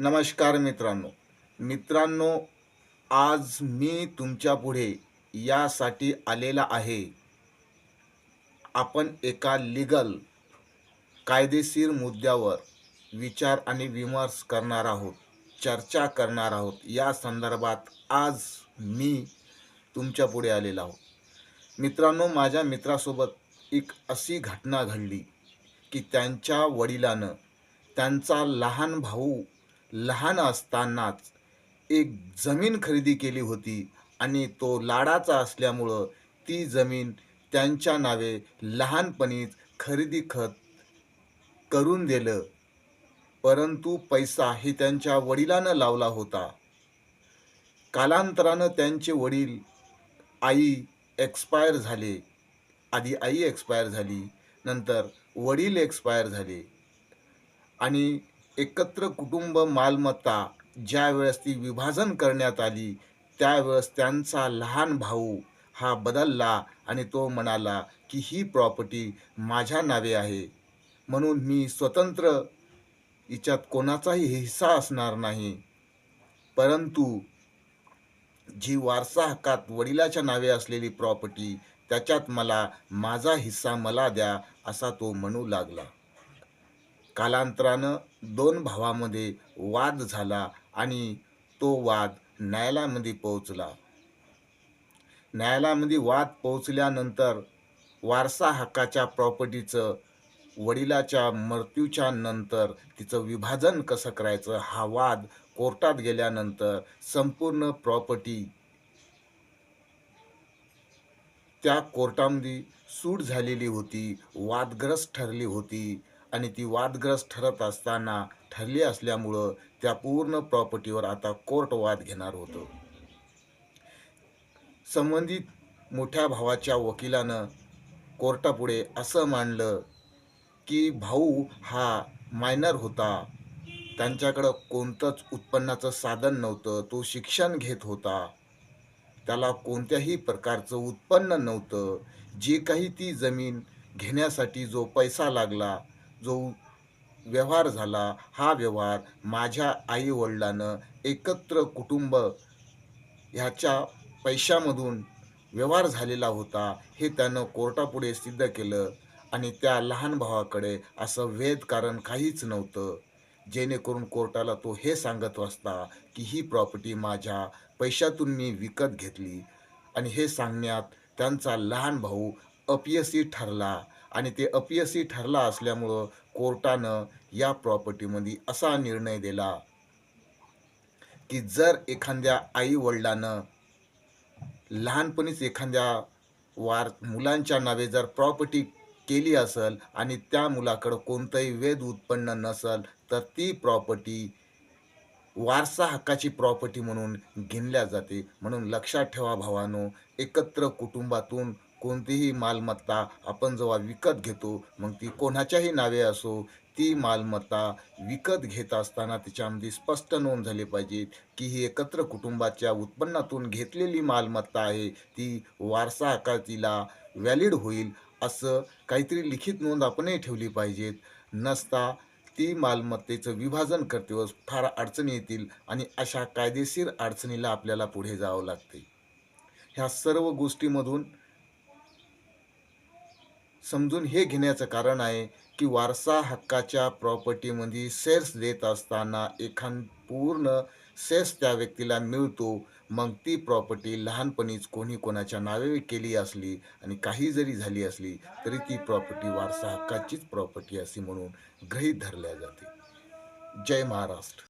नमस्कार मित्रांनो. मित्रांनो आज मी तुमच्यापुढे यासाठी आलेला आहे. आपण एका लिगल कायदेशीर मुद्द्यावर विचार आणि विमर्श करणार आहोत चर्चा करणार आहोत. या संदर्भात आज मी तुमच्यापुढे आलेला आहोत. मित्रांनो माझ्या मित्रासोबत एक अशी घटना घडली की त्यांच्या वडिलानं त्यांचा लहान भाऊ लहान असतानाच एक जमीन खरेदी केली होती आणि तो लाडाचा असल्यामुळं ती जमीन त्यांच्या नावे लहानपणीच खरेदी खत करून दिलं. परंतु पैसा हे त्यांच्या वडिलानं लावला होता. कालांतरानं त्यांचे वडील आई एक्सपायर झाले. आधी आई एक्सपायर झाली नंतर वडील एक्सपायर झाले. आणि एकत्र कुटुंब मालमत्ता ज्या वेळेस ती विभाजन करण्यात आली त्यावेळेस त्यांचा लहान भाऊ हा बदलला आणि तो म्हणाला की ही प्रॉपर्टी माझ्या नावे आहे. म्हणून मी स्वतंत्र हिच्यात कोणाचाही हिस्सा असणार नाही. परंतु जी वारसा हक्कात वडिलाच्या नावे असलेली प्रॉपर्टी त्याच्यात मला माझा हिस्सा मला द्या असा तो म्हणू लागला. कालांतरानं दोन भावामध्ये वाद झाला आणि तो वाद न्यायालयामध्ये पोहोचला. न्यायालयामध्ये वाद पोहोचल्यानंतर वारसा हक्काच्या प्रॉपर्टीचं वडिलाच्या मृत्यूच्या नंतर तिचं विभाजन कसं करायचं हा वाद कोर्टात गेल्यानंतर संपूर्ण प्रॉपर्टी त्या कोर्टामध्ये सूट झालेली होती वादग्रस्त ठरली होती. आणि ती वादग्रस्त ठरत असताना ठरली असल्यामुळं त्या पूर्ण प्रॉपर्टीवर आता कोर्ट वाद घेणार होतं. संबंधित मोठ्या भावाच्या वकिलानं कोर्टापुढे असं मांडलं की भाऊ हा मायनर होता. त्यांच्याकडं कोणतंच उत्पन्नाचं साधन नव्हतं. तो शिक्षण घेत होता. त्याला कोणत्याही प्रकारचं उत्पन्न नव्हतं. जे काही ती जमीन घेण्यासाठी जो पैसा लागला जो व्यवहार झाला हा व्यवहार माझ्या आईवडिलानं एकत्र कुटुंब ह्याच्या पैशामधून व्यवहार झालेला होता हे त्यानं कोर्टापुढे सिद्ध केलं आणि त्या लहान भावाकडे असं वेद कारण काहीच नव्हतं. जेणेकरून कोर्टाला तो हे सांगत असता की ही प्रॉपर्टी माझ्या पैशातून मी विकत घेतली आणि हे सांगण्यात त्यांचा लहान भाऊ अपयशी ठरला. आणि ते अपयशी ठरला असल्यामुळं कोर्टानं या प्रॉपर्टीमध्ये असा निर्णय दिला की जर एखाद्या आई वडिलानं लहानपणीच एखाद्या वार मुलांच्या नावे जर प्रॉपर्टी केली असेल आणि त्या मुलाकडं कोणतंही वेद उत्पन्न नसेल तर ती प्रॉपर्टी वारसा हक्काची प्रॉपर्टी म्हणून गिनल्या जाते. म्हणून लक्षात ठेवा भावानो एकत्र कुटुंबातून कोणतीही मालमत्ता आपण जेव्हा विकत घेतो मग ती कोणाच्याही नावे असो ती मालमत्ता विकत घेत असताना तिच्यामध्ये स्पष्ट नोंद झाली पाहिजे की ही एकत्र कुटुंबाच्या उत्पन्नातून घेतलेली मालमत्ता आहे. ती वारसा आकार तिला व्हॅलिड होईल असं काहीतरी लिखित नोंद आपणही ठेवली पाहिजेत. नसता ती मालमत्तेचं विभाजन करतेवर फार अडचणी येतील आणि अशा कायदेशीर अडचणीला आपल्याला पुढे जावं लागते. ह्या सर्व गोष्टीमधून समजून हे घेण्याचं कारण आहे की वारसा हक्काच्या प्रॉपर्टीमध्ये सेल्स देत असताना एखाद पूर्ण सेस त्या व्यक्तीला मिळतो मग ती प्रॉपर्टी लहानपणीच कोणी कोणाच्या नावे केली असली आणि काही जरी झाली असली तरी ती प्रॉपर्टी वारसा हक्काचीच प्रॉपर्टी अशी म्हणून गृहीत धरल्या जाते. जय महाराष्ट्र.